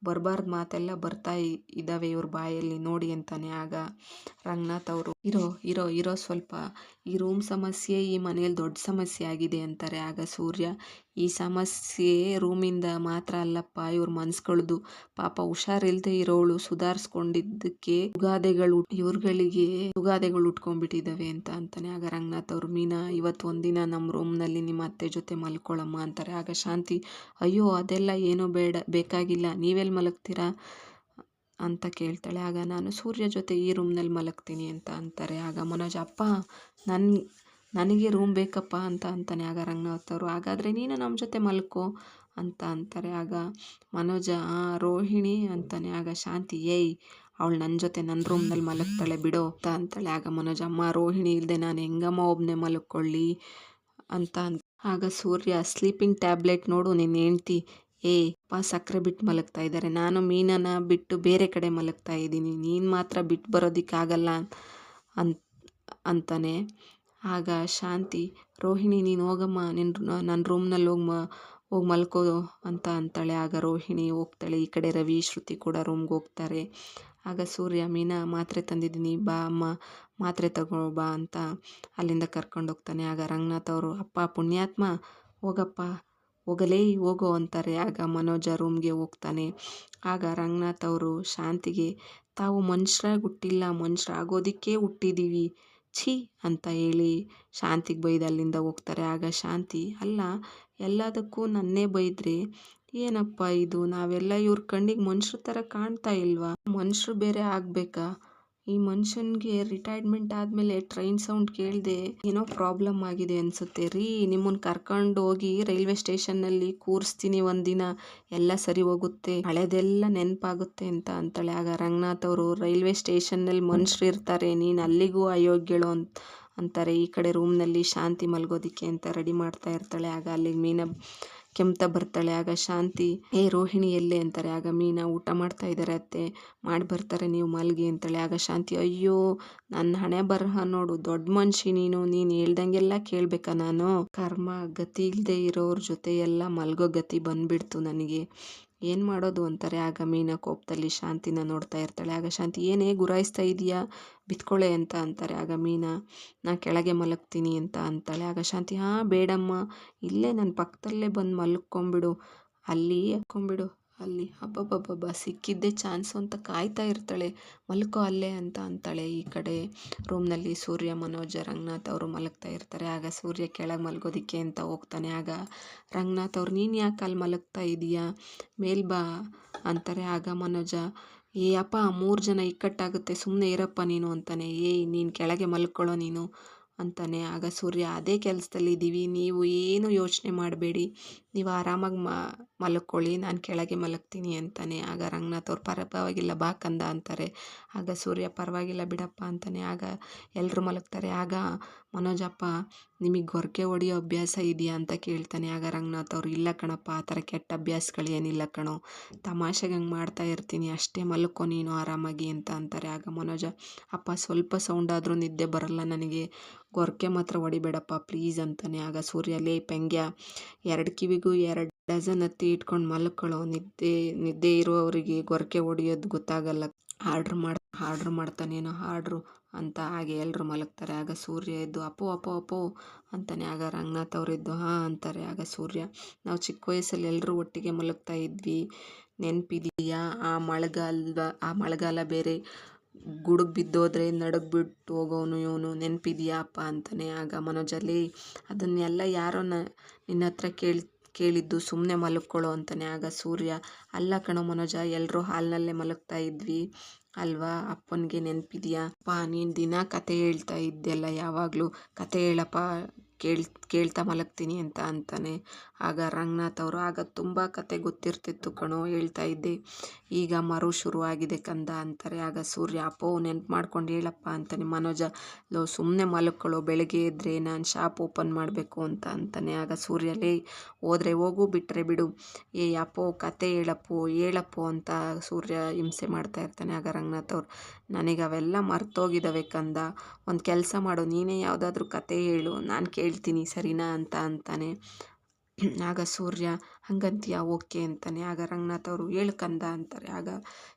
ಬರಬಾರ್ದು ಮಾತೆಲ್ಲ ಬರ್ತಾ ಇದ್ದಾವೆ ಇವ್ರ ಬಾಯಲ್ಲಿ ನೋಡಿ ಅಂತಾನೆ. ಆಗ ರಂಗನಾಥ್ ಅವರು, ಇರೋ ಇರೋ ಇರೋ ಸ್ವಲ್ಪ ಈ ರೂಮ್ ಸಮಸ್ಯೆ, ಈ ಮನೆಯಲ್ಲಿ ದೊಡ್ಡ ಸಮಸ್ಯೆ ಆಗಿದೆ ಅಂತಾರೆ. ಆಗ ಸೂರ್ಯ, ಈ ಸಮಸ್ಯೆ ರೂಮಿಂದ ಮಾತ್ರ ಅಲ್ಲಪ್ಪ, ಇವ್ರ ಮನ್ಸುಗಳ್ದು. ಪಾಪ ಹುಷಾರಿಲ್ದೆ ಇರೋಳು ಸುಧಾರಿಸ್ಕೊಂಡಿದ್ದಕ್ಕೆ ಯುಗಾದೆಗಳು, ಇವ್ರುಗಳಿಗೆ ಯುಗಾದೆಗಳು ಉಟ್ಕೊಂಡ್ಬಿಟ್ಟಿದ್ದಾವೆ ಅಂತ ಅಂತಾನೆ. ಆಗ ರಂಗನಾಥ್ ಅವ್ರ, ಮೀನಾ, ಇವತ್ತು ಒಂದಿನ ನಮ್ಮ ರೂಮ್ನಲ್ಲಿ ನಿಮ್ಮ ಅತ್ತೆ ಜೊತೆ ಮಲ್ಕೊಳ್ಳಮ್ಮ ಅಂತಾರೆ. ಆಗ ಶಾಂತಿ, ಅಯ್ಯೋ, ಅದೆಲ್ಲ ಏನೂ ಬೇಡ, ಬೇಕಾಗಿಲ್ಲ. ನೀವೆಲ್ಲಿ ಮಲಗ್ತೀರಾ? ಅಂತ ಕೇಳ್ತಾಳೆ. ಆಗ ನಾನು ಸೂರ್ಯ ಜೊತೆ ಈ ರೂಮ್ನಲ್ಲಿ ಮಲಗ್ತೀನಿ ಅಂತ ಅಂತಾರೆ. ಆಗ ಮನೋಜ್, ಅಪ್ಪ ನನ್ನ ನನಗೆ ರೂಮ್ ಬೇಕಪ್ಪ ಅಂತ ಅಂತಾನೆ ಆಗ ರಂಗನಾಥ್ ಅವರು. ಹಾಗಾದರೆ ನೀನು ನಮ್ಮ ಜೊತೆ ಮಲ್ಕೋ ಅಂತ ಅಂತಾರೆ. ಆಗ ಮನೋಜ ರೋಹಿಣಿ ಅಂತಾನೆ. ಆಗ ಶಾಂತಿ, ಏಯ್, ಅವಳು ನನ್ನ ಜೊತೆ ನನ್ನ ರೂಮ್ನಲ್ಲಿ ಮಲಗ್ತಾಳೆ ಬಿಡೋ ಅಂತ ಅಂತಾಳೆ. ಆಗ ಮನೋಜ್, ಅಮ್ಮ, ರೋಹಿಣಿ ಇಲ್ಲದೆ ನಾನು ಹೆಂಗಮ್ಮ ಒಬ್ಬನೇ ಮಲ್ಕೊಳ್ಳಿ ಅಂತ ಆಗ ಸೂರ್ಯ, ಸ್ಲೀಪಿಂಗ್ ಟ್ಯಾಬ್ಲೆಟ್ ನೋಡು ನಿನ್ನ ಹೆಂಡ್ತಿ ಏ ಅಪ್ಪ ಸಕ್ಕರೆ ಬಿಟ್ಟು ಮಲಗ್ತಾ ಇದ್ದಾರೆ ನಾನು ಮೀನನ್ನ ಬಿಟ್ಟು ಬೇರೆ ಕಡೆ ಮಲಗ್ತಾ ಇದ್ದೀನಿ. ನೀನು ಮಾತ್ರ ಬಿಟ್ಟು ಬರೋದಕ್ಕಾಗಲ್ಲ ಅಂತ ಅಂತಾನೆ. ಆಗ ಶಾಂತಿ, ರೋಹಿಣಿ, ನೀನು ಹೋಗಮ್ಮ. ನಿನ್ನ ನನ್ನ ರೂಮ್ನಲ್ಲಿ ಹೋಗಿ ಮ ಹೋಗಿ ಮಲ್ಕೋ ಅಂತ ಅಂತಾಳೆ. ಆಗ ರೋಹಿಣಿ ಹೋಗ್ತಾಳೆ. ಈ ಕಡೆ ರವಿ, ಶ್ರುತಿ ಕೂಡ ರೂಮ್ಗೆ ಹೋಗ್ತಾರೆ. ಆಗ ಸೂರ್ಯ, ಮೀನಾ, ಮಾತ್ರೆ ತಂದಿದ್ದೀನಿ. ಬಾ ಅಮ್ಮ, ಮಾತ್ರೆ ತಗೋ, ಬಾ ಅಂತ ಅಲ್ಲಿಂದ ಕರ್ಕೊಂಡು ಹೋಗ್ತಾನೆ ಆಗ ರಂಗನಾಥ್ ಅವರು, ಅಪ್ಪ, ಪುಣ್ಯಾತ್ಮ, ಹೋಗಪ್ಪ. ಹೋಗಲೇ ಹೋಗೋ ಅಂತಾರೆ. ಆಗ ಮನೋಜ ರೂಮ್ಗೆ ಹೋಗ್ತಾನೆ. ಆಗ ರಂಗನಾಥ್ ಅವರು ಶಾಂತಿಗೆ, ತಾವು ಮನುಷ್ಯರಾಗಿ ಹುಟ್ಟಿಲ್ಲ ಮನುಷ್ಯರಾಗೋದಕ್ಕೆ ಹುಟ್ಟಿದ್ದೀವಿ ಛೀ ಅಂತ ಹೇಳಿ ಶಾಂತಿಗೆ ಬೈದು ಅಲ್ಲಿಂದ ಹೋಗ್ತಾರೆ. ಆಗ ಶಾಂತಿ, ಅಲ್ಲ, ಎಲ್ಲದಕ್ಕೂ ನನ್ನೇ ಬೈದ್ರೆ ಏನಪ್ಪ ಇದು? ನಾವೆಲ್ಲ ಇವ್ರ ಕಣ್ಣಿಗೆ ಮನುಷ್ಯರ ಥರ ಕಾಣ್ತಾ ಇಲ್ವಾ? ಮನುಷ್ಯರು ಬೇರೆ ಆಗಬೇಕಾ? ಈ ಮನುಷ್ಯನಿಗೆ ರಿಟೈರ್ಮೆಂಟ್ ಆದಮೇಲೆ ಟ್ರೈನ್ ಸೌಂಡ್ ಕೇಳದೆ ಏನೋ ಪ್ರಾಬ್ಲಮ್ ಆಗಿದೆ ಅನಿಸುತ್ತೆ. ರೀ ನಿಮ್ಮನ್ನು ಕರ್ಕೊಂಡು ಹೋಗಿ ರೈಲ್ವೆ ಸ್ಟೇಷನ್ನಲ್ಲಿ ಕೂರಿಸ್ತೀನಿ ಒಂದಿನ, ಎಲ್ಲ ಸರಿ ಹೋಗುತ್ತೆ, ಹಳೆದೆಲ್ಲ ನೆನಪಾಗುತ್ತೆ ಅಂತ ಅಂತಾಳೆ. ಆಗ ರಂಗನಾಥ್ ಅವರು ರೈಲ್ವೆ ಸ್ಟೇಷನ್ನಲ್ಲಿ ಮನುಷ್ಯರು ಇರ್ತಾರೆ, ನೀನು ಅಲ್ಲಿಗೂ ಅಯೋಗ್ಯಳು ಅಂತ ಅಂತಾರೆ. ಈ ಕಡೆ ರೂಮ್ನಲ್ಲಿ ಶಾಂತಿ ಮಲ್ಗೋದಿಕ್ಕೆ ಅಂತ ರೆಡಿ ಮಾಡ್ತಾ ಇರ್ತಾಳೆ. ಆಗ ಅಲ್ಲಿಗೆ ಮೀನ ಕೆಮ್ತಾ ಬರ್ತಾಳೆ, ಆಗ ಶಾಂತಿ ಏ ರೋಹಿಣಿ, ಎಲ್ಲಿ? ಅಂತಾರೆ. ಆಗ ಮೀನಾ, ಊಟ ಮಾಡ್ತಾ ಇದ್ದಾರೆ ಅತ್ತೆ, ಮಾಡಿ ಬರ್ತಾರೆ ನೀವು ಮಲ್ಗಿ, ಅಂತಾಳೆ. ಆಗ ಶಾಂತಿ, ಅಯ್ಯೋ, ನನ್ನ ಹಣೆ ಬರಹ ನೋಡು, ದೊಡ್ಡ ಮನುಷ್ಯ ನೀನು ನೀನು ಹೇಳ್ದಂಗೆಲ್ಲ ಕೇಳಬೇಕಾ ನಾನು? ಕರ್ಮ, ಗತಿ ಇಲ್ಲದೆ ಇರೋರ ಜೊತೆ ಎಲ್ಲ ಮಲ್ಗೋ ಗತಿ ಬಂದ್ಬಿಡ್ತು ನನಗೆ. ಏನು ಮಾಡೋದು ಅಂತಾರೆ? ಆಗ ಮೀನಾ ಕೋಪದಲ್ಲಿ ಶಾಂತಿನ ನೋಡ್ತಾ ಇರ್ತಾಳೆ. ಆಗ ಶಾಂತಿ, ಏನೇ ಗುರಾಯಿಸ್ತಾ ಇದೆಯಾ? ಬಿತ್ಕೊಳ್ಳೆ ಅಂತ ಅಂತಾರೆ. ಆಗ ಮೀನಾ, ನಾ ಕೆಳಗೆ ಮಲಗ್ತೀನಿ ಅಂತ ಅಂತಾಳೆ. ಆಗ ಶಾಂತಿ, ಹಾಂ, ಬೇಡಮ್ಮ, ಇಲ್ಲೇ ನನ್ನ ಪಕ್ಕದಲ್ಲೇ ಬಂದು ಮಲ್ಕೊಂಬಿಡು ಅಲ್ಲಿ ಹಾಕ್ಕೊಂಬಿಡು ಅಲ್ಲಿ ಅಬ್ಬಬ್ಬಬ್ಬಬ್ಬ ಸಿಕ್ಕಿದ್ದೇ ಚಾನ್ಸು ಅಂತ ಕಾಯ್ತಾ ಇರ್ತಾಳೆ. ಮಲ್ಕೋ ಅಲ್ಲೇ ಅಂತ ಅಂತಾಳೆ. ಈ ಕಡೆ ರೂಮ್ನಲ್ಲಿ ಸೂರ್ಯ, ಮನೋಜ, ರಂಗನಾಥ್ ಅವರು ಮಲಗ್ತಾ ಇರ್ತಾರೆ. ಆಗ ಸೂರ್ಯ ಕೆಳಗೆ ಮಲ್ಗೋದಿಕ್ಕೆ ಅಂತ ಹೋಗ್ತಾನೆ. ಆಗ ರಂಗನಾಥ್ ಅವ್ರು, ನೀನು ಯಾಕೆ ಅಲ್ಲಿ ಮಲಗ್ತಾ ಇದೀಯಾ? ಮೇಲ್ ಬಾ ಅಂತಾರೆ. ಆಗ ಮನೋಜ, ಏ ಅಪ್ಪ, ಮೂರು ಜನ ಇಕ್ಕಟ್ಟಾಗುತ್ತೆ. ಸುಮ್ಮನೆ ಇರಪ್ಪ ನೀನು ಅಂತಾನೆ. ಏಯ್ ನೀನು ಕೆಳಗೆ ಮಲ್ಕೊಳ್ಳೋ ನೀನು ಅಂತಾನೆ. ಆಗ ಸೂರ್ಯ, ಅದೇ ಕೆಲಸದಲ್ಲಿ ಇದ್ದೀವಿ ನೀವು ಏನು ಯೋಚನೆ ಮಾಡಬೇಡಿ. ನೀವು ಆರಾಮಾಗಿ ಮಲಕ್ಕೊಳ್ಳಿ ನಾನು ಕೆಳಗೆ ಮಲಗ್ತೀನಿ ಅಂತಾನೆ. ಆಗ ರಂಗನಾಥ್ ಅವ್ರು ಪರವಾಗಿಲ್ಲ, ಬಾ ಕಂದ ಅಂತಾರೆ. ಆಗ ಸೂರ್ಯ, ಪರವಾಗಿಲ್ಲ ಬಿಡಪ್ಪ ಅಂತಾನೆ. ಆಗ ಎಲ್ಲರೂ ಮಲಗ್ತಾರೆ. ಆಗ ಮನೋಜಪ್ಪ ನಿಮಗೆ ಗೊರಕೆ ಹೊಡೆಯೋ ಅಭ್ಯಾಸ ಇದೆಯಾ ಅಂತ ಕೇಳ್ತಾನೆ. ಆಗ ರಂಗನಾಥ್ ಅವರು, ಇಲ್ಲ ಕಣಪ್ಪ, ಆ ಥರ ಕೆಟ್ಟ ಅಭ್ಯಾಸಗಳು ಏನಿಲ್ಲ ಕಣೋ. ತಮಾಷೆಗೆ ಹಂಗೆ ಮಾಡ್ತಾ ಇರ್ತೀನಿ, ಅಷ್ಟೇ ಮಲ್ಕೊ ನೀನು ಆರಾಮಾಗಿ ಅಂತ ಅಂತಾರೆ. ಆಗ ಮನೋಜ, ಅಪ್ಪ, ಸ್ವಲ್ಪ ಸೌಂಡ್ ಆದರೂ ನಿದ್ದೆ ಬರಲ್ಲ ನನಗೆ. ಗೊರಕೆ ಮಾತ್ರ ಹೊಡಿಬೇಡಪ್ಪ, ಪ್ಲೀಸ್ ಅಂತಾನೆ. ಆಗ ಸೂರ್ಯ, ಲೇ, ಪೆಂಗ್ಯ, ಎರಡು ಕಿವಿಗೂ ಎರಡು ಡಜನ್ ಹತ್ತಿ ಇಟ್ಕೊಂಡು ಮಲ್ಕೊಳ್ಳೋ ನಿದ್ದೆ ನಿದ್ದೆ ಇರುವವರಿಗೆ ಗೊರಕೆ ಹೊಡಿಯೋದು ಗೊತ್ತಾಗಲ್ಲ. ಆರ್ಡ್ರ್ ಮಾಡಿ ಆರ್ಡ್ರ್ ಮಾಡ್ತಾನೇನೋ ಆರ್ಡ್ರು ಅಂತ ಹಾಗೆ ಎಲ್ಲರೂ ಮಲಗ್ತಾರೆ. ಆಗ ಸೂರ್ಯ ಎದ್ದು, ಅಪ್ಪೋ ಅಪ್ಪೋ ಅಪ್ಪೋ ಅಂತಾನೆ. ಆಗ ರಂಗನಾಥ್ ಅವರಿದ್ದು ಹಾಂ ಅಂತಾರೆ. ಆಗ ಸೂರ್ಯ, ನಾವು ಚಿಕ್ಕ ವಯಸ್ಸಲ್ಲಿ ಎಲ್ಲರೂ ಒಟ್ಟಿಗೆ ಮಲಗ್ತಾ ಇದ್ವಿ. ನೆನಪಿದೆಯಾ? ಆ ಮಳೆಗಾಲದ ಆ ಮಳೆಗಾಲ ಬೇರೆ. ಗುಡುಗು ಬಿದ್ದೋದ್ರೆ ನಡುಗ್ ಬಿಟ್ಟು ಹೋಗೋನು, ಇವನು ನೆನಪಿದೆಯಾ ಅಪ್ಪ ಅಂತಾನೆ. ಆಗ ಮನೋಜಲ್ಲಿ ಅದನ್ನೆಲ್ಲ ಯಾರೋ ನಿನ್ನ ಹತ್ರ ಕೇಳಿ ಕೇಳಿದ್ದು ಸುಮ್ಮನೆ ಮಲ್ಕೊಳ್ಳೋ ಅಂತಾನೆ. ಆಗ ಸೂರ್ಯ, ಅಲ್ಲ ಕಣೋ ಮನೋಜ ಎಲ್ಲರೂ ಹಾಲ್ನಲ್ಲೇ ಮಲಗ್ತಾ ಇದ್ವಿ ಅಲ್ವಾ? ಅಪ್ಪನಿಗೆ ನೆನಪಿದೆಯಾ? ಅಪ್ಪ, ನೀನು ದಿನ ಕತೆ ಹೇಳ್ತಾ ಇದ್ದೆಲ್ಲ ಯಾವಾಗಲೂ ಕತೆ ಹೇಳಪ್ಪ ಕೇಳ್, ಕೇಳ್ತಾ ಮಲಗ್ತೀನಿ ಅಂತ ಅಂತಾನೆ. ಆಗ ರಂಗನಾಥ್ ಅವರು, ಆಗ ತುಂಬ ಕತೆ ಗೊತ್ತಿರ್ತಿತ್ತು ಕಣೋ, ಹೇಳ್ತಾ ಇದ್ದೆ. ಈಗ ಮರು ಶುರುವಾಗಿದೆ ಕಂದ ಅಂತಾರೆ. ಆಗ ಸೂರ್ಯ, ಅಪ್ಪೋ, ನೆನ್ಪು ಮಾಡ್ಕೊಂಡು ಹೇಳಪ್ಪ ಅಂತಾನೆ. ಮನೋಜ, ಲೋ ಸುಮ್ಮನೆ ಮಲ್ಕೊಳ್ಳೋ, ಬೆಳಗ್ಗೆ ಎದ್ದರೆ ನಾನು ಶಾಪ್ ಓಪನ್ ಮಾಡಬೇಕು ಅಂತ ಅಂತಾನೆ. ಆಗ ಸೂರ್ಯ, ಲೇ, ಹೋದ್ರೆ ಹೋಗು ಬಿಟ್ಟರೆ ಬಿಡು. ಏ, ಅಪ್ಪೋ, ಕತೆ ಹೇಳಪ್ಪೋ ಹೇಳಪ್ಪೋ ಅಂತ ಸೂರ್ಯ ಹಿಂಸೆ ಮಾಡ್ತಾ ಇರ್ತಾನೆ. ಆಗ ರಂಗನಾಥ್ ಅವ್ರು ನನಗೆ ಅವೆಲ್ಲ ಮರ್ತೋಗಿದ್ದಾವೆ ಕಂದ. ಒಂದು ಕೆಲಸ ಮಾಡು, ನೀನೇ ಯಾವುದಾದ್ರೂ ಕತೆ ಹೇಳು, ನಾನು ಕೇಳ್ತೀನಿ ಸರಿನಾ ಅಂತ ಅಂತಾನೆ. ಆಗ ಸೂರ್ಯ, ಹಂಗಂತೀಯ? ಓಕೆ ಅಂತಾನೆ. ಆಗ ರಂಗನಾಥ್ ಅವರು, ಹೇಳು ಕಂದ ಅಂತಾರೆ. ಆಗ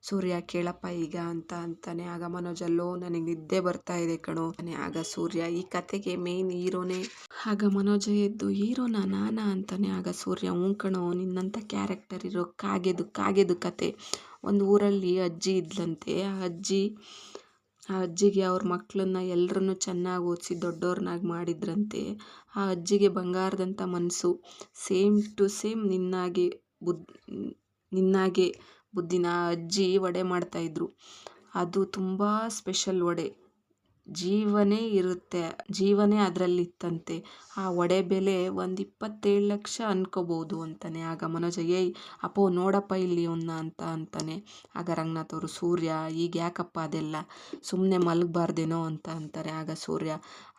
ಸೂರ್ಯ, ಕೇಳಪ್ಪ ಈಗ ಅಂತ ಅಂತಾನೆ. ಆಗ ಮನೋಜ್, ಅಲ್ಲೋ, ನನಗೆ ನಿದ್ದೆ ಬರ್ತಾ ಇದೆ ಕಣೋ ಆಗ ಸೂರ್ಯ, ಈ ಕತೆಗೆ ಮೇನ್ ಹೀರೋನೇ ಆಗ ಮನೋಜ ಎದ್ದು, ಹೀರೋನಾ, ನಾನಾ ಅಂತಾನೆ. ಆಗ ಸೂರ್ಯ, ಹ್ಞೂ ಕಣೋ, ನಿನ್ನಂಥ ಕ್ಯಾರೆಕ್ಟರ್ ಇರೋ ಕಾಗೆದು ಕಾಗೆದು ಕತೆ. ಒಂದು ಊರಲ್ಲಿ ಅಜ್ಜಿ ಇದ್ಲಂತೆ, ಆ ಅಜ್ಜಿ, ಆ ಅಜ್ಜಿಗೆ ಅವ್ರ ಮಕ್ಕಳನ್ನ ಎಲ್ಲರನ್ನೂ ಚೆನ್ನಾಗಿ ಓದಿಸಿ ದೊಡ್ಡವ್ರನ್ನಾಗಿ ಮಾಡಿದ್ರಂತೆ. ಆ ಅಜ್ಜಿಗೆ ಬಂಗಾರದಂಥ ಮನಸ್ಸು ಸೇಮ್ ಟು ಸೇಮ್ ನಿನ್ನಾಗೆ ಬುದ್, ನಿನ್ನಾಗೆ ಬುದ್ಧಿನ ಅಜ್ಜಿ ವಡೆ ಮಾಡ್ತಾಯಿದ್ರು ಅದು ತುಂಬ ಸ್ಪೆಷಲ್ ವಡೆ. ಜೀವನೇ ಇರುತ್ತೆ, ಜೀವನೇ ಅದರಲ್ಲಿತ್ತಂತೆ. ಆ ಒಡೆ ಬೆಲೆ ಒಂದು ಇಪ್ಪತ್ತೇಳು ಲಕ್ಷ ಅನ್ಕೋಬೋದು ಅಂತಾನೆ. ಆಗ ಮನೋಜ, ಏಯ್, ಅಪ್ಪೋ, ನೋಡಪ್ಪ ಇಲ್ಲಿ ಅವನ್ನ ಅಂತ ಅಂತಾನೆ. ಆಗ ರಂಗನಾಥ್ ಅವರು, ಸೂರ್ಯ, ಈಗ ಯಾಕಪ್ಪ ಅದೆಲ್ಲ? ಸುಮ್ಮನೆ ಮಲಗಬಾರ್ದೇನೋ ಅಂತ ಅಂತಾರೆ. ಆಗ ಸೂರ್ಯ,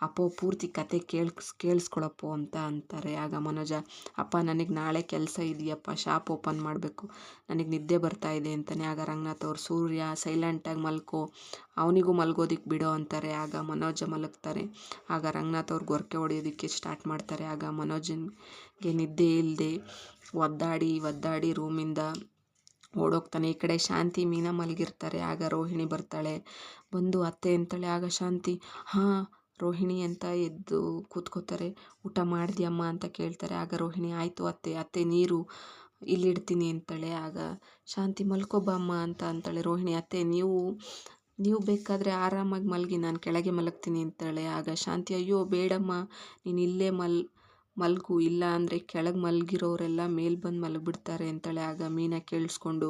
ಅಪ್ಪೋ, ಪೂರ್ತಿ ಕತೆ ಕೇಳ್ಸ್ ಕೇಳಿಸ್ಕೊಳಪ್ಪೋ ಅಂತ ಅಂತಾರೆ. ಆಗ ಮನೋಜ, ಅಪ್ಪ, ನನಗೆ ನಾಳೆ ಕೆಲಸ ಇದೆಯಪ್ಪ, ಶಾಪ್ ಓಪನ್ ಮಾಡಬೇಕು. ನನಗೆ ನಿದ್ದೆ ಬರ್ತಾ ಇದೆ ಅಂತಾನೆ. ಆಗ ರಂಗನಾಥ್ ಅವರು, ಸೂರ್ಯ ಸೈಲೆಂಟಾಗಿ ಮಲ್ಕೋ. ಅವನಿಗೂ ಮಲ್ಗೋದಿಕ್ಕೆ ಬಿಡೋ ಅಂತಾರೆ, ಆಗ ಮನೋಜ ಮಲಗ್ತಾರೆ. ಆಗ ರಂಗನಾಥ್ ಅವ್ರು ಗೊರಕೆ ಹೊಡೆಯೋದಕ್ಕೆ ಸ್ಟಾರ್ಟ್ ಮಾಡ್ತಾರೆ. ಆಗ ಮನೋಜನ್ಗೆ ನಿದ್ದೆ ಇಲ್ಲದೆ ಒದ್ದಾಡಿ ಒದ್ದಾಡಿ ರೂಮಿಂದ ಓಡೋಗ್ತಾನೆ. ಈ ಕಡೆ ಶಾಂತಿ ಮೀನಾ ಮಲಗಿರ್ತಾರೆ. ಆಗ ರೋಹಿಣಿ ಬರ್ತಾಳೆ. ಬಂದು ಅತ್ತೆ ಅಂತಾಳೆ. ಆಗ ಶಾಂತಿ, ಹಾಂ, ರೋಹಿಣಿ ಅಂತ ಎದ್ದು ಕೂತ್ಕೋತಾರೆ. ಊಟ ಮಾಡಿದ್ಯಮ್ಮ ಅಂತ ಕೇಳ್ತಾರೆ. ಆಗ ರೋಹಿಣಿ, ಆಯಿತು ಅತ್ತೆ ಅತ್ತೆ ನೀರು ಇಲ್ಲಿಡ್ತೀನಿ ಅಂತಾಳೆ. ಆಗ ಶಾಂತಿ, ಮಲ್ಕೋ ಅಮ್ಮ ಅಂತ ಅಂತಾಳೆ ರೋಹಿಣಿ. ಅತ್ತೆ, ನೀವು ನೀವು ಬೇಕಾದರೆ ಆರಾಮಾಗಿ ಮಲಗಿ, ನಾನು ಕೆಳಗೆ ಮಲಗ್ತೀನಿ ಅಂತಾಳೆ. ಆಗ ಶಾಂತಿ, ಅಯ್ಯೋ, ಬೇಡಮ್ಮ, ನೀನು ಇಲ್ಲೇ ಮಲ್, ಮಲಗು. ಇಲ್ಲ ಅಂದರೆ ಕೆಳಗೆ ಮಲಗಿರೋರೆಲ್ಲ ಮೇಲೆ ಬಂದು ಮಲಗಿಬಿಡ್ತಾರೆ ಅಂತಾಳೆ. ಆಗ ಮೀನಾ ಕೇಳಿಸ್ಕೊಂಡು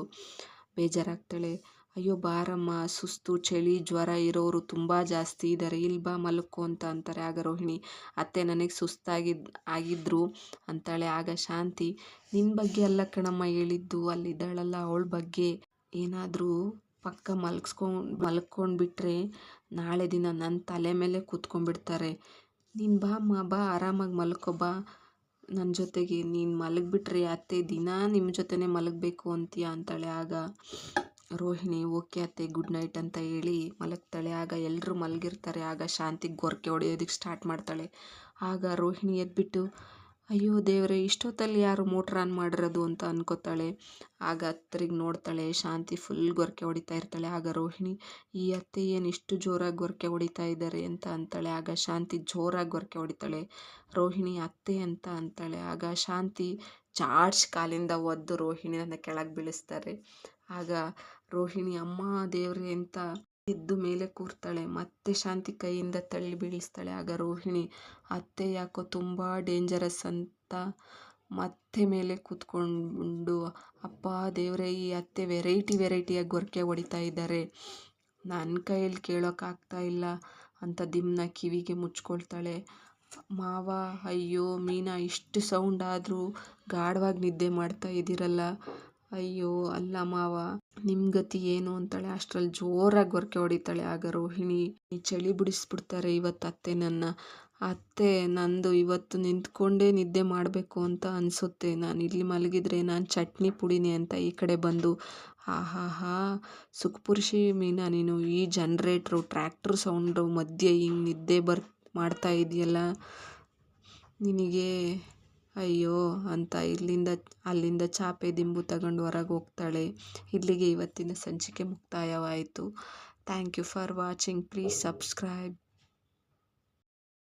ಬೇಜಾರಾಗ್ತಾಳೆ. ಅಯ್ಯೋ, ಬಾರಮ್ಮ, ಸುಸ್ತು, ಚಳಿ, ಜ್ವರ ಇರೋರು ತುಂಬ ಜಾಸ್ತಿ ಇದ್ದಾರೆ ಇಲ್ಲಿ ಬಾ, ಮಲ್ಕೊ ಅಂತ ಅಂತಾರೆ. ಆಗ ರೋಹಿಣಿ, ಅತ್ತೆ ನನಗೆ ಸುಸ್ತಾಗಿದ್ದು ಆಗಿದ್ರು ಅಂತಾಳೆ. ಆಗ ಶಾಂತಿ ನಿನ್ನ ಬಗ್ಗೆ ಅಲ್ಲ ಕಣಮ್ಮ ಹೇಳಿದ್ದು. ಅಲ್ಲಿದ್ದಾಳಲ್ಲ ಅವಳ ಬಗ್ಗೆ ಏನಾದರೂ ಪಕ್ಕ ಮಲ್ಗಿಸ್ಕೊಂಡು ಮಲ್ಕೊಂಡ್ಬಿಟ್ರೆ ನಾಳೆ ದಿನ ನನ್ನ ತಲೆ ಮೇಲೆ ಕೂತ್ಕೊಂಡ್ಬಿಡ್ತಾರೆ. ನೀನು ಬಾ ಅಮ್ಮ ಬಾ ಆರಾಮಾಗಿ ಮಲ್ಕೊ, ಬಾ. ನನ್ನ ಜೊತೆಗೆ ನೀನು ಮಲಗಿಬಿಟ್ರೆ ಅತ್ತೆ ದಿನ ನಿಮ್ಮ ಜೊತೆನೇ ಮಲಗಬೇಕು ಅಂತೀಯ ಅಂತಾಳೆ. ಆಗ ರೋಹಿಣಿ, ಓಕೆ ಅತ್ತೆ, ಗುಡ್ ನೈಟ್ ಅಂತ ಹೇಳಿ ಮಲಗ್ತಾಳೆ. ಆಗ ಎಲ್ಲರೂ ಮಲಗಿರ್ತಾರೆ. ಆಗ ಶಾಂತಿಗೆ ಗೊರಕೆ ಹೊಡೆಯೋದಕ್ಕೆ ಸ್ಟಾರ್ಟ್ ಮಾಡ್ತಾಳೆ. ಆಗ ರೋಹಿಣಿ ಎದ್ಬಿಟ್ಟು ಅಯ್ಯೋ ದೇವರೇ, ಇಷ್ಟೊತ್ತಲ್ಲಿ ಯಾರು ಮೋಟ್ರ್ ಆನ್ ಮಾಡಿರೋದು ಅಂತ ಅನ್ಕೋತಾಳೆ. ಆಗ ಹತ್ತರಿಗೆ ನೋಡ್ತಾಳೆ, ಶಾಂತಿ ಫುಲ್ ಗೊರಕೆ ಹೊಡಿತಾ ಇರ್ತಾಳೆ. ಆಗ ರೋಹಿಣಿ, ಈ ಅತ್ತೆ ಏನು ಇಷ್ಟು ಜೋರಾಗಿ ಗೊರಕೆ ಹೊಡಿತಾ ಇದ್ದಾರೆ ಅಂತ ಅಂತಾಳೆ. ಆಗ ಶಾಂತಿ ಜೋರಾಗಿ ಗೊರಕೆ ಹೊಡಿತಾಳೆ. ರೋಹಿಣಿ, ಅತ್ತೆ ಅಂತ ಅಂತಾಳೆ. ಆಗ ಶಾಂತಿ ಚಾರ್ಜ್ ಕಾಲಿಂದ ಒದ್ದು ರೋಹಿಣಿನ ಕೆಳಗೆ ಬೀಳಿಸ್ತಾರೆ. ಆಗ ರೋಹಿಣಿ, ಅಮ್ಮ ದೇವ್ರೆ ಅಂತ ಎದ್ದು ಮೇಲೆ ಕೂರ್ತಾಳೆ. ಮತ್ತೆ ಶಾಂತಿ ಕೈಯಿಂದ ತಳ್ಳಿ ಬೀಳಿಸ್ತಾಳೆ. ಆಗ ರೋಹಿಣಿ, ಅತ್ತೆ ಯಾಕೋ ತುಂಬ ಡೇಂಜರಸ್ ಅಂತ ಮತ್ತೆ ಮೇಲೆ ಕೂತ್ಕೊಂಡು, ಅಪ್ಪ, ದೇವರೇ, ಈ ಅತ್ತೆ ವೆರೈಟಿ ವೆರೈಟಿಯಾಗಿ ಗೊರಕೆ ಹೊಡಿತಾ ಇದ್ದಾರೆ. ನನ್ನ ಕೈಯಲ್ಲಿ ಕೇಳೋಕ್ಕಾಗ್ತಾ ಇಲ್ಲ ಅಂತ ದಿಮ್ನ ಕಿವಿಗೆ ಮುಚ್ಕೊಳ್ತಾಳೆ. ಮಾವ, ಅಯ್ಯೋ, ಮೀನಾ, ಇಷ್ಟು ಸೌಂಡ್ ಆದರೂ ಗಾಢವಾಗಿ ನಿದ್ದೆ ಮಾಡ್ತಾ ಇದ್ದೀರಲ್ಲ ಅಯ್ಯೋ, ಅಲ್ಲ ಮಾವ ನಿಮ್ಮ ಗತಿ ಏನು ಅಂತಾಳೆ. ಅಷ್ಟ್ರಲ್ಲಿ ಜೋರಾಗಿ ಗೊರಕೆ ಹೊಡಿತಾಳೆ ಆಗ ರೋಹಿಣಿ. ಚಳಿ ಬಿಡಿಸ್ಬಿಡ್ತಾರೆ ಇವತ್ತು ಅತ್ತೆ ನನ್ನ. ಅತ್ತೆ, ನಂದು ಇವತ್ತು ನಿಂತ್ಕೊಂಡೇ ನಿದ್ದೆ ಮಾಡಬೇಕು ಅಂತ ಅನಿಸುತ್ತೆ. ನಾನು ಇಲ್ಲಿ ಮಲಗಿದ್ರೆ ನಾನು ಚಟ್ನಿ ಪುಡಿನಿ ಅಂತ ಈ ಕಡೆ ಬಂದು, ಆಹಾಹಾ, ಸುಖಪುರುಷಿ ಮೀನಾ ನೀನು. ಈ ಜನ್ರೇಟ್ರು, ಟ್ರ್ಯಾಕ್ಟ್ರ್ ಸೌಂಡು ಮಧ್ಯೆ ಹಿಂಗೆ ನಿದ್ದೆ ಬರ್, ಮಾಡ್ತಾ ಇದೆಯಲ್ಲ? ನಿನಗೆ ಅಯ್ಯೋ, ಅಂತ ಇಲ್ಲಿಂದ, ಅಲ್ಲಿಂದ ಚಾಪೆ ದಿಂಬು ತಗೊಂಡು ಹೊರಗೆ ಹೋಗ್ತಾಳೆ. ಇಲ್ಲಿಗೆ ಇವತ್ತಿನ ಸಂಚಿಕೆ ಮುಕ್ತಾಯವಾಯಿತು. Thank you for watching. Please subscribe.